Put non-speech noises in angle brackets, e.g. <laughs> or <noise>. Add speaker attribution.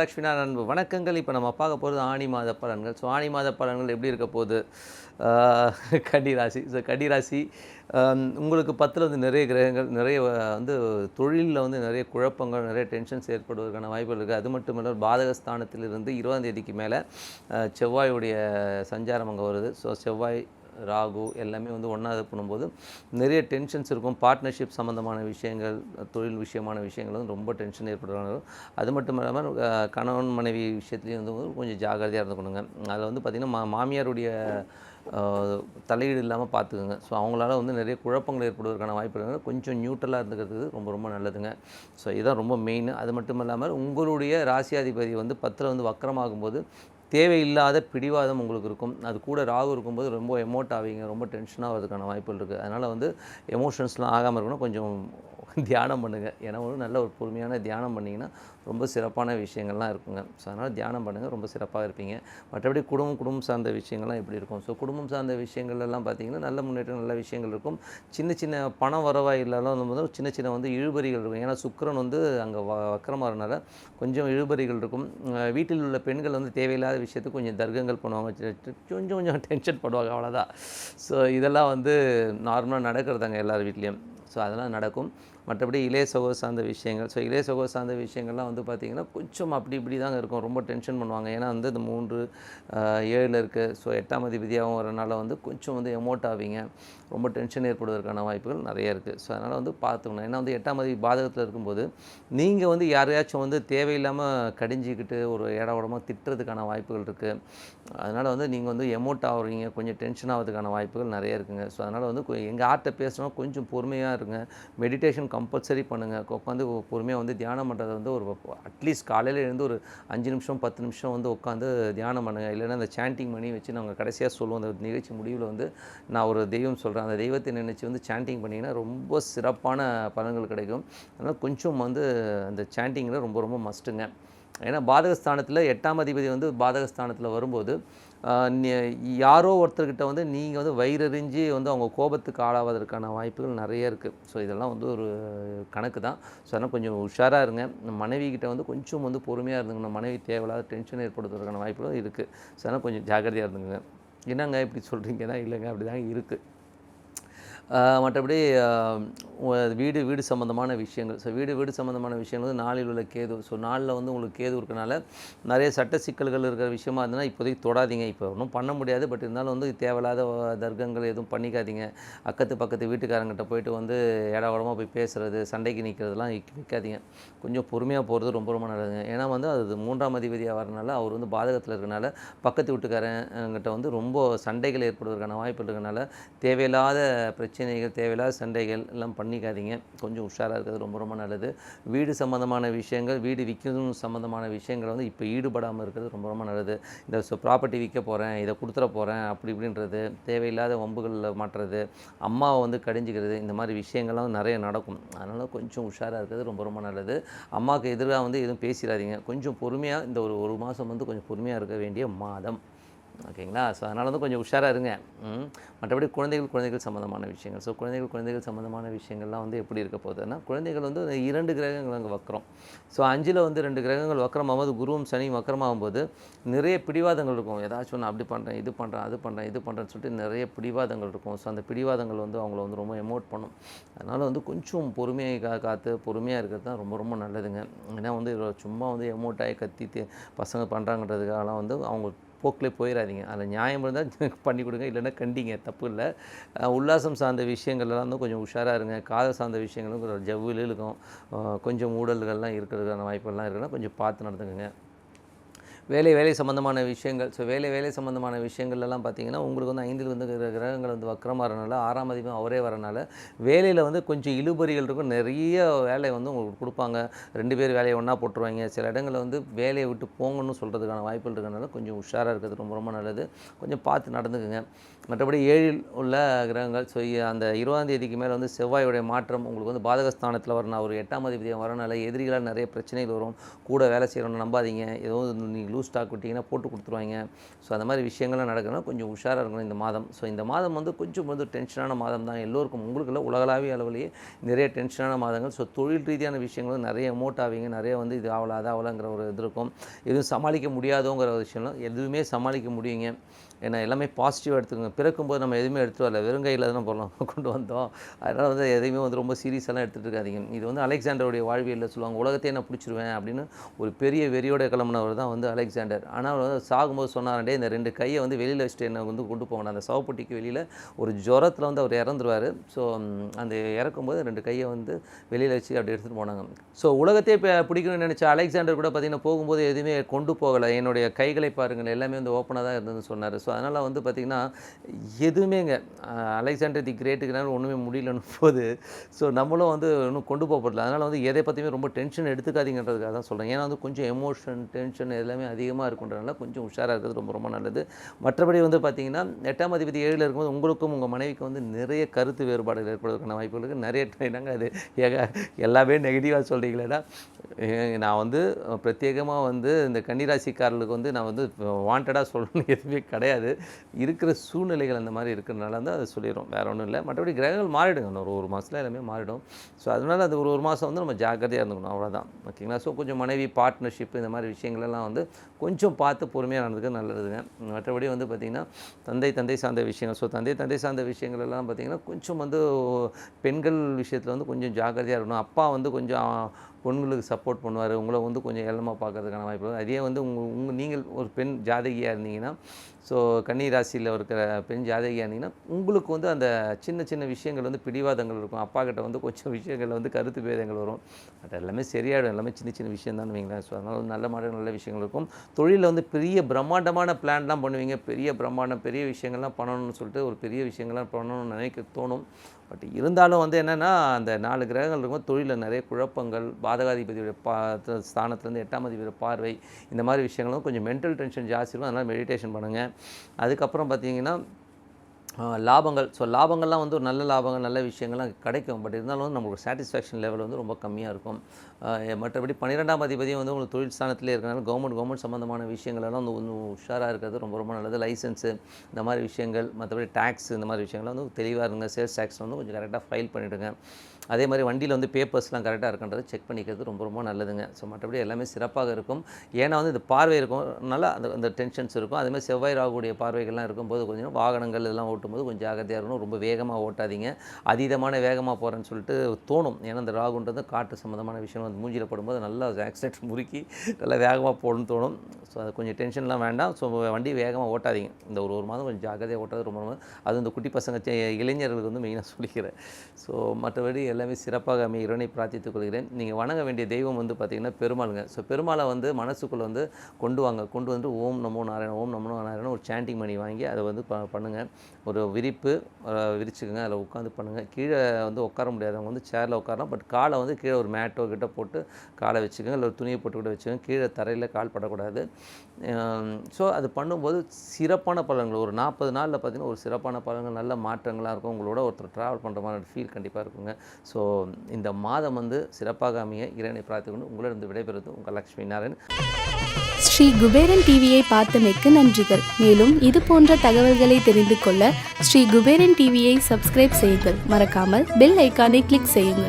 Speaker 1: லக்ஷ்மினா அன்பு வணக்கங்கள். இப்போ நம்ம பார்க்க போகிறது ஆணி மாத பலன்கள். ஸோ ஆணி மாத பலன்கள் எப்படி இருக்க போகுது? கடிராசி ஸோ கடிராசி உங்களுக்கு பத்தில் வந்து நிறைய கிரகங்கள் நிறைய வந்து தொழிலில் வந்து நிறைய குழப்பங்கள் நிறைய டென்ஷன்ஸ் ஏற்படுவதற்கான வாய்ப்புகள் இருக்குது அது மட்டும் இல்லை பாதகஸ்தானத்திலிருந்து இருபதாம் தேதிக்கு மேலே செவ்வாயுடைய சஞ்சாரம் அங்கே வருது. ஸோ செவ்வாய் ராகு எல்லாமே வந்து ஒன்றா இது பண்ணும்போது நிறைய டென்ஷன்ஸ் இருக்கும். பார்ட்னர்ஷிப் சம்மந்தமான விஷயங்கள் தொழில் விஷயமான விஷயங்கள் வந்து ரொம்ப டென்ஷன் ஏற்படுறாங்க. அது மட்டும் இல்லாமல் கணவன் மனைவி விஷயத்துலேயும் வந்து கொஞ்சம் ஜாகிரதையாக இருந்துக்கணுங்க. அதில் வந்து பார்த்திங்கன்னா மா மாமியாருடைய தலையீடு இல்லாமல் பார்த்துக்குங்க ஸோ அவங்களால வந்து நிறைய குழப்பங்கள் ஏற்படுவதற்கான வாய்ப்பு இருக்குது கொஞ்சம் நியூட்ரலாக இருந்துக்கிறது ரொம்ப ரொம்ப நல்லதுங்க. ஸோ இதுதான் ரொம்ப மெயின் அது மட்டும் இல்லாமல் உங்களுடைய ராசியாதிபதி வந்து பத்தில் வந்து வக்கரமாகும்போது தேவையில்லாத பிடிவாதம் உங்களுக்கு இருக்கும். அது கூட ராகு இருக்கும்போது ரொம்ப எமோட் ஆவீங்க ரொம்ப டென்ஷன் ஆகிறதுக்கான வாய்ப்புகள் இருக்குது அதனால் வந்து எமோஷன்ஸ்லாம் ஆகாமல் இருக்கணும். கொஞ்சம் தியானம் பண்ணுங்கள் ஏன்னா ஒரு நல்ல ஒரு பொறுமையான தியானம் பண்ணிங்கன்னா ரொம்ப சிறப்பான விஷயங்கள்லாம் இருக்குங்க. ஸோ அதனால் தியானம் பண்ணுங்கள் ரொம்ப சிறப்பாக இருப்பீங்க. மற்றபடி குடும்பம் குடும்பம் சார்ந்த விஷயங்கள்லாம் எப்படி இருக்கும்? ஸோ குடும்பம் சார்ந்த விஷயங்கள் எல்லாம் நல்ல முன்னேற்றம் நல்ல விஷயங்கள் இருக்கும். சின்ன சின்ன பணம் வரவாய் இல்லாலும் வந்து சின்ன சின்ன வந்து இழுபறிகள் இருக்கும். ஏன்னா சுக்கிரன் வந்து அங்கே வ வக்கரமாகறனால கொஞ்சம் இழுபறிகள் இருக்கும். வீட்டில் உள்ள பெண்கள் வந்து தேவையில்லாத விஷயத்துக்கு கொஞ்சம் தர்க்கங்கள் பண்ணுவாங்க கொஞ்சம் கொஞ்சம் டென்ஷன் பண்ணுவாங்க அவ்வளோதான் ஸோ இதெல்லாம் வந்து நார்மலாக நடக்கிறதாங்க எல்லார் வீட்லேயும். ஸோ அதெல்லாம் நடக்கும். மற்றபடி இளைய சகோதர சார்ந்த விஷயங்கள். ஸோ இளைய சகோதர சார்ந்த விஷயங்கள்லாம் வந்து பார்த்திங்கன்னா கொஞ்சம் அப்படி இப்படி தாங்க இருக்கும். ரொம்ப டென்ஷன் பண்ணுவாங்க. ஏன்னா வந்து இந்த மூன்று ஏழில் இருக்குது ஸோ எட்டாம் அதிபதியாகவும் வரனால வந்து கொஞ்சம் வந்து எமோட் ஆவீங்க. ரொம்ப டென்ஷன் ஏற்படுவதற்கான வாய்ப்புகள் நிறைய இருக்குது ஸோ அதனால் வந்து பார்த்துக்கணும் ஏன்னா வந்து எட்டாம் அதிபதி பாதகத்தில் இருக்கும்போது நீங்கள் வந்து யாரையாச்சும் வந்து தேவையில்லாமல் கடிஞ்சிக்கிட்டு ஒரு இட உடமாக திட்டுறதுக்கான வாய்ப்புகள் இருக்குது அதனால் வந்து நீங்கள் வந்து எமோட் ஆகுறீங்க. கொஞ்சம் டென்ஷன் ஆகிறதுக்கான வாய்ப்புகள் நிறைய இருக்குங்க. ஸோ அதனால் வந்து எங்கள் ஆர்ட்டை பேசுகிறோம் கொஞ்சம் பொறுமையாக இருங்க. மெடிடேஷன் கம்பல்சரி பண்ணுங்கள் உட்காந்து பொறுமையாக வந்து தியானம் பண்ணுறது வந்து ஒரு அட்லீஸ்ட் காலையில் எழுந்து ஒரு அஞ்சு நிமிஷம் பத்து நிமிஷம் வந்து உட்காந்து தியானம் பண்ணுங்கள் இல்லைன்னா அந்த சாண்டிங் பண்ணி வச்சு நாங்கள் கடைசியாக சொல்லுவோம். அந்த நிகழ்ச்சி முடிவில் வந்து நான் ஒரு தெய்வம் சொல்கிறேன் அந்த தெய்வத்தை நினச்சி வந்து சாண்டிங் பண்ணிங்கன்னா ரொம்ப சிறப்பான பலன்கள் கிடைக்கும். அதனால் கொஞ்சம் வந்து அந்த சாண்டிங்கில் ரொம்ப ரொம்ப மஸ்ட்டுங்க ஏன்னா பாதகஸ்தானத்தில் எட்டாம் அதிபதி வந்து பாதகஸ்தானத்தில் வரும்போது யாரோ ஒருத்தர்கிட்ட வந்து நீங்கள் வந்து வயிறறிஞ்சு வந்து அவங்க கோபத்துக்கு ஆளாவதற்கான வாய்ப்புகள் நிறைய இருக்குது ஸோ இதெல்லாம் வந்து ஒரு கணக்கு தான். ஸோ அதனால் கொஞ்சம் உஷாராக இருங்க. மனைவி கிட்ட வந்து கொஞ்சம் வந்து பொறுமையாக இருந்துங்க மனைவி தேவையில்லாத டென்ஷன் ஏற்படுத்துறதுக்கான வாய்ப்புகளும் இருக்குது ஸோ அதனால் கொஞ்சம் ஜாக்கிரதையாக இருந்துங்க என்னங்க இப்படி சொல்கிறீங்கன்னா இல்லைங்க. அப்படி தான் இருக்குது மற்றபடி வீடு வீடு சம்மந்தமான விஷயங்கள். ஸோ வீடு வீடு சம்மந்தமான விஷயங்கள் வந்து நாளில் உள்ள கேது. ஸோ நாளில் வந்து உங்களுக்கு கேது இருக்கனால நிறைய சட்ட சிக்கல்கள் இருக்கிற விஷயமா இருந்ததுன்னா இப்போதைக்கு தொடாதீங்க. இப்போ ஒன்றும் பண்ண முடியாது. பட் இருந்தாலும் வந்து தேவையில்லாத தர்க்கங்கள் எதுவும் பண்ணிக்காதீங்க. அக்கத்து பக்கத்து வீட்டுக்காரங்கிட்ட போயிட்டு வந்து இடவடமாக போய் பேசுகிறது சண்டைக்கு நிற்கிறதுலாம் வைக்காதீங்க. கொஞ்சம் பொறுமையாக போகிறது ரொம்ப ரொம்ப நல்லதுங்க. ஏன்னா வந்து அது மூன்றாம் அதிபதியாக வரனால அவர் வந்து பாதகத்தில் இருக்கனால பக்கத்து வீட்டுக்காரங்கிட்ட வந்து ரொம்ப சண்டைகள் ஏற்படுவதற்கான வாய்ப்பு இருக்கிறதுனால தேவையில்லாத பிரச்சனை பிரச்சனைகள் தேவையில்லாத சண்டைகள் எல்லாம் பண்ணிக்காதீங்க. கொஞ்சம் உஷாராக இருக்கிறது ரொம்ப ரொம்ப நல்லது. வீடு சம்மந்தமான விஷயங்கள் வீடு விற்கணும் சம்மந்தமான விஷயங்கள் வந்து இப்போ ஈடுபடாமல் இருக்கிறது ரொம்ப ரொம்ப நல்லது. இந்த ப்ராப்பர்ட்டி விற்க போகிறேன் இதை கொடுத்துட போகிறேன் அப்படி இப்படின்றது தேவையில்லாத வம்புகளில் மாட்டுறது அம்மாவை வந்து கடிஞ்சிக்கிறது இந்த மாதிரி விஷயங்கள்லாம் நிறைய நடக்கும். அதனால் கொஞ்சம் உஷாராக இருக்கிறது ரொம்ப ரொம்ப நல்லது. அம்மாவுக்கு எதிராக வந்து எதுவும் பேசிடாதீங்க. கொஞ்சம் பொறுமையாக இந்த ஒரு ஒரு மாதம் வந்து கொஞ்சம் பொறுமையாக இருக்க வேண்டிய மாதம். ஓகேங்களா? ஸோ அதனால் வந்து கொஞ்சம் உஷாராக இருங்க. மற்றபடி குழந்தைகள் குழந்தைகள் சம்மந்தமான விஷயங்கள். ஸோ குழந்தைகள் குழந்தைகள் சம்மந்தமான விஷயங்கள்லாம் வந்து எப்படி இருக்க போகுதுன்னா குழந்தைகள் வந்து இந்த இரண்டு கிரகங்கள் அங்கே வக்கரம். ஸோ அஞ்சில் வந்து ரெண்டு கிரகங்கள் வக்கரமாகும்போது குருவும் சனியும் வக்கரமாகும்போது நிறைய பிடிவாதங்கள் இருக்கும். ஏதாச்சும் ஒன்று அப்படி பண்ணுறேன் இது பண்ணுறேன் அது பண்ணுறேன் இது பண்ணுறேன்னு சொல்லிட்டு நிறைய பிடிவாதங்கள் இருக்கும். ஸோ அந்த பிடிவாதங்கள் வந்து அவங்கள வந்து ரொம்ப எமோட் பண்ணும். அதனால் வந்து கொஞ்சம் பொறுமையாக கா காத்து பொறுமையாக இருக்கிறது தான் ரொம்ப ரொம்ப நல்லதுங்க. ஏன்னா வந்து சும்மா வந்து எமோட் ஆகி கத்தி பசங்க பண்ணுறாங்கன்றதுக்காகலாம் வந்து அவங்க போக்கிலே போயிடாதீங்க அதில் நியாயம் இருந்தால் <laughs> பண்ணி கொடுங்க இல்லைன்னா கண்டிங்க தப்பு இல்லை. உல்லாசம் சார்ந்த விஷயங்கள்லாம் வந்து கொஞ்சம் உஷாராக இருங்க. காதல் சார்ந்த விஷயங்களும் கொஞ்சம் ஜவ்வில் இருக்கும் கொஞ்சம் ஊடல்கள்லாம் இருக்கிறதுக்கான வாய்ப்புகள்லாம் இருக்குன்னா கொஞ்சம் பார்த்து நடந்துக்கங்க. வேலை வேலை சம்மந்தமான விஷயங்கள். ஸோ வேலை வேலை சம்மந்தமான விஷயங்கள்லாம் பார்த்தீங்கன்னா உங்களுக்கு வந்து ஐந்தில் வந்து கிரகங்கள் வந்து வக்கரமாக வரனால ஆறாம் அதிபம் அவரே வரனால வேலையில் வந்து கொஞ்சம் இழுபறிகள் இருக்கும். நிறைய வேலை வந்து உங்களுக்கு கொடுப்பாங்க. ரெண்டு பேர் வேலையை ஒன்றா போட்டுருவாங்க. சில இடங்களில் வந்து வேலையை விட்டு போங்கன்னு சொல்கிறதுக்கான வாய்ப்புகள் இருக்கனால கொஞ்சம் உஷாராக இருக்கிறது ரொம்ப ரொம்ப நல்லது. கொஞ்சம் பார்த்து நடந்துக்குங்க. மற்றபடி ஏழில் உள்ள கிரகங்கள் ஸோ அந்த இருபதாம் தேதிக்கு மேலே வந்து செவ்வாயுடைய மாற்றம் உங்களுக்கு வந்து பாதகஸ்தானத்தில் வரணும். ஒரு எட்டாம் அதிபதியம் வரனால எதிரிகளால் நிறைய பிரச்சனைகள் வரும். கூட வேலை செய்கிறோன்னு நம்பாதீங்க. ஏதோ நீங்கள் லூஸ் ஸ்டாக் விட்டிங்கன்னா போட்டு கொடுத்துருவாங்க. ஸோ அந்த மாதிரி விஷயங்கள்லாம் நடக்கணும் கொஞ்சம் உஷாராக இருக்கணும் இந்த மாதம். ஸோ இந்த மாதம் வந்து கொஞ்சம் வந்து டென்ஷனான மாதம் தான். எல்லோருக்கும் உங்களுக்கு இல்லை உலகளாவிய அளவிலேயே நிறைய டென்ஷனான மாதங்கள். ஸோ தொழில் ரீதியான விஷயங்களும் நிறைய எமோட் ஆவீங்க. நிறைய வந்து இது ஆகலாம் அது ஆகலாங்கிற ஒரு இது இருக்கும். எதுவும் சமாளிக்க முடியாதோங்கிற ஒரு விஷயம்லாம் எதுவுமே சமாளிக்க முடியுங்க. ஏன்னா எல்லாமே பாசிட்டிவாக எடுத்துக்கோங்க. பிறக்கும்போது நம்ம எதுவுமே எடுத்துகிட்டு வரல. வெறும் கையில் தான் போகலாம் கொண்டு வந்தோம். அதனால் வந்து எதையுமே வந்து ரொம்ப சீரியஸாலாம் எடுத்துகிட்டு இருக்காதீங்க. இது வந்து அலெக்சாண்டருடைய வாழ்வியலில் சொல்லுவாங்க உலகத்தையே நான் பிடிச்சிருவேன்? அப்படின்னு ஒரு பெரிய வெறியோட கிளம்புனவர் தான் வந்து அலெக்சாண்டர். ஆனால் அவர் வந்து சாகும்போது சொன்னாரண்டே இந்த ரெண்டு கையை வந்து வெளியில் வச்சுட்டு என்னை வந்து கொண்டு போகணும். அந்த சவப்பட்டிக்கு வெளியில் ஒரு ஜுரத்தில் வந்து அவர் இறந்துருவார். ஸோ அந்த இறக்கும்போது ரெண்டு கையை வந்து வெளியில் வச்சு அப்படி எடுத்துகிட்டு போனாங்க. ஸோ உலகத்தையே இப்போ பிடிக்கணும்னு நினச்ச அலெக்சாண்டர் கூட பார்த்திங்கன்னா போகும்போது எதுவுமே கொண்டு போகலை. என்னுடைய கைகளை பாருங்கள் எல்லாமே வந்து ஓப்பனாக தான் இருந்ததுன்னு சொன்னார். ஸோ அதனால் வந்து பார்த்திங்கன்னா எதுவுமேங்க அலெக்சாண்டர் தி கிரேட்டுக்குனால ஒன்றுமே முடியலன்னு <laughs> போது ஸோ நம்மளும் வந்து இன்னும் கொண்டு போகப்படல அதனால் வந்து எதை பற்றியுமே ரொம்ப டென்ஷன் எடுத்துக்காதீங்கன்றதுக்காக தான் சொல்கிறேன் ஏன்னா வந்து கொஞ்சம் எமோஷன் டென்ஷன் எல்லாமே அதிகமாக இருக்குன்றதுனால கொஞ்சம் உஷாராக இருக்கிறது ரொம்ப ரொம்ப நல்லது. மற்றபடி வந்து பார்த்திங்கன்னா எட்டாம் அதிபதி ஏழில் இருக்கும்போது உங்களுக்கும் உங்கள் மனைவிக்கும் வந்து நிறைய கருத்து வேறுபாடுகள் ஏற்படுவதற்கான வாய்ப்புகளுக்கு நிறைய என்னங்க அது. ஏக எல்லாமே நெகட்டிவாக சொல்கிறீங்களேடா நான் வந்து பிரத்யேகமாக வந்து இந்த கன்னிராசிக்காரர்களுக்கு வந்து நான் வந்து வாண்டடாக சொல்லணும்னு எதுவுமே கிடையாது. இருக்கிற சூழ்நிலைகள் அந்த மாதிரி இருக்கிறனால தான் அதை சொல்லிடுறோம். வேறு ஒன்றும் இல்லை. மற்றபடி கிரகங்கள் மாறிடுங்க. ஒரு ஒரு மாதத்தில் எல்லாமே மாறிடும். ஸோ அதனால் அது ஒரு ஒரு மாதம் வந்து நம்ம ஜாக்கிரதையாக இருந்துக்கணும். அவ்வளோதான் ஓகேங்களா ஸோ கொஞ்சம் மனைவி பார்ட்னர்ஷிப் இந்த மாதிரி விஷயங்கள்லாம் வந்து கொஞ்சம் பார்த்து பொறுமையாக நடந்துக்க நல்லதுங்க. மற்றபடி வந்து பார்த்திங்கன்னா தந்தை தந்தை சார்ந்த விஷயங்கள். ஸோ தந்தை தந்தை சார்ந்த விஷயங்கள் எல்லாம் பார்த்திங்கன்னா கொஞ்சம் வந்து பெண்கள் விஷயத்தில் வந்து கொஞ்சம் ஜாக்கிரதையாக இருக்கணும். அப்பா வந்து கொஞ்சம் பொண்ணுங்களுக்கு சப்போர்ட் பண்ணுவார். உங்களை வந்து கொஞ்சம் எல்லமாக பார்க்கறதுக்கான வாய்ப்பு அதே வந்து உங்கள் உங்கள் நீங்கள் ஒரு பெண் ஜாதகியாக இருந்தீங்கன்னா ஸோ கன்னி ராசியில் இருக்கிற பெண் ஜாதகியாக இருந்தீங்கன்னா உங்களுக்கு வந்து அந்த சின்ன சின்ன விஷயங்கள் வந்து பிடிவாதங்கள் இருக்கும். அப்பா கிட்ட வந்து கொஞ்சம் விஷயங்கள் வந்து கருத்து பேதங்கள் வரும். அது எல்லாமே சரியாயிடும். எல்லாமே சின்ன சின்ன விஷயம் தான் வைங்களேன். ஸோ அதனால் நல்ல மாதிரி நல்ல விஷயங்கள் இருக்கும். தொழிலில் வந்து பெரிய பிரம்மாண்டமான பிளான்லாம் பண்ணுவீங்க. பெரிய பிரம்மாண்டம் பெரிய விஷயங்கள்லாம் பண்ணணும்னு சொல்லிட்டு ஒரு பெரிய விஷயங்கள்லாம் பண்ணணும்னு நினைக்க தோணும். பட் இருந்தாலும் வந்து என்னென்னா அந்த நாலு கிரகங்கள் இருக்கும் தொழிலில் நிறைய குழப்பங்கள் பாதகாதிபதியுடைய பா ஸ்தானத்துலேருந்து எட்டாம் அதிபதியோட பார்வை இந்த மாதிரி விஷயங்களும் கொஞ்சம் மென்டல் டென்ஷன் ஜாஸ்தி இருக்கும். அதனால் மெடிடேஷன் பண்ணுங்கள் அதுக்கப்புறம் பார்த்தீங்கன்னா லாபங்கள். ஸோ லாபங்கள்லாம் வந்து ஒரு நல்ல லாபங்கள் நல்ல விஷயங்கள்லாம் கிடைக்கும். பட் இருந்தாலும் வந்து நம்மளுக்கு சாட்டிஸ்ஃபேக்ஷன் லெவல் வந்து ரொம்ப கம்மியாக இருக்கும். மற்றபடி பன்னிரெண்டாம் அதிபதியும் வந்து உங்களுக்கு தொழில் ஸ்தானத்திலே இருக்கிறனால கவர்மெண்ட் கவர்மெண்ட் சம்மந்தமான விஷயங்களெல்லாம் வந்து கொஞ்சம் உஷாராக இருக்கிறது. ரொம்ப ரொம்ப நல்லது. லைசன்ஸு இந்த மாதிரி விஷயங்கள் மற்றபடி டேக்ஸ் இந்த மாதிரி விஷயங்கள்லாம் வந்து தெளிவாக இருங்க. சேல்ஸ் டேக்ஸ் வந்து கொஞ்சம் கரெக்டாக ஃபைல் பண்ணிவிடுங்க அதே மாதிரி வண்டியில் வந்து பேப்பர்ஸ்லாம் கரெக்டாக இருக்கின்றது செக் பண்ணிக்கிறது ரொம்ப ரொம்ப நல்லதுங்க. ஸோ மற்றபடி எல்லாமே சிறப்பாக இருக்கும். ஏன்னா வந்து இந்த பார்வை இருக்கும். நல்லா அந்த அந்த டென்ஷன்ஸ் இருக்கும். அதேமாதிரி செவ்வாய் ராகுடைய பார்வைகள்லாம் இருக்கும்போது கொஞ்சம் வாகனங்கள் இதெல்லாம் ஓட்டு ஓட்டும்போது கொஞ்சம் ஜாகிரதையாக இருக்கணும். ரொம்ப வேகமாக ஓட்டாதீங்க. அதீதமான வேகமாக போகிறேன்னு சொல்லிட்டு தோணும். ஏன்னா இந்த ராகுன்றது காற்று சம்மந்தமான விஷயம் வந்து மூஞ்சியில் போடும்போது நல்லா ஆக்சிடென்ட் முறுக்கி நல்லா வேகமாக போகணும்னு தோணும். ஸோ அது கொஞ்சம் டென்ஷன்லாம் வேண்டாம். ஸோ வண்டி வேகமாக ஓட்டாதீங்க. இந்த ஒரு ஒரு மாதம் கொஞ்சம் ஜாக்கிரதையாக ஓட்டாது ரொம்ப ரொம்ப. அதுவும் இந்த குட்டி பசங்க இளைஞர்களுக்கு வந்து மெயினாக சொல்லிக்கிறேன். ஸோ மற்றபடி எல்லாமே சிறப்பாக அமைய இறைவனை பிரார்த்தித்துக் கொள்கிறேன். நீங்கள் வணங்க வேண்டிய தெய்வம் வந்து பார்த்திங்கன்னா பெருமாளுங்க. ஸோ பெருமாளை வந்து மனசுக்குள்ளே வந்து கொண்டு வாங்க. கொண்டு வந்து ஓம் நமோ நாராயண ஓம் நமோ நாராயண ஒரு சாண்டிங் மணி வாங்கி அதை வந்து ப பண்ணுங்கள் ஒரு விரிப்பு விரிச்சுக்கோங்க அதில் உட்காந்து பண்ணுங்கள் கீழே வந்து உட்கார முடியாதவங்க வந்து சேரில் உட்காரலாம் பட் காலை வந்து கீழே ஒரு மேட்டோ கிட்ட போட்டு காலை வச்சுக்கோங்க இல்லை ஒரு துணியை போட்டு கூட வச்சுக்கோங்க. கீழே தரையில் கால் படக்கூடாது. ஸோ அது பண்ணும்போது சிறப்பான பலன்கள் ஒரு நாற்பது நாளில் பார்த்தீங்கன்னா ஒரு சிறப்பான பலன்கள் நல்ல மாற்றங்களாக இருக்கும். உங்களோட ஒருத்தர் ட்ராவல் பண்ணுற மாதிரி ஃபீல் கண்டிப்பாக இருக்குங்க. ஸோ இந்த மாதம் வந்து சிறப்பாக அமைய இறைவனை பிரார்த்திக்கொண்டு உங்களிடம் விடைபெறுவது உங்கள் லக்ஷ்மி நாராயண்
Speaker 2: ஸ்ரீ குபேரன் டிவியை பார்த்தமைக்கு நன்றிகள். மேலும் இது போன்ற தகவல்களை தெரிந்து கொள்ள ஸ்ரீ குபேரன் டிவியை சப்ஸ்கிரைப் செய்யுங்கள். மறக்காமல் பெல் ஐக்கானை கிளிக் செய்யுங்கள்.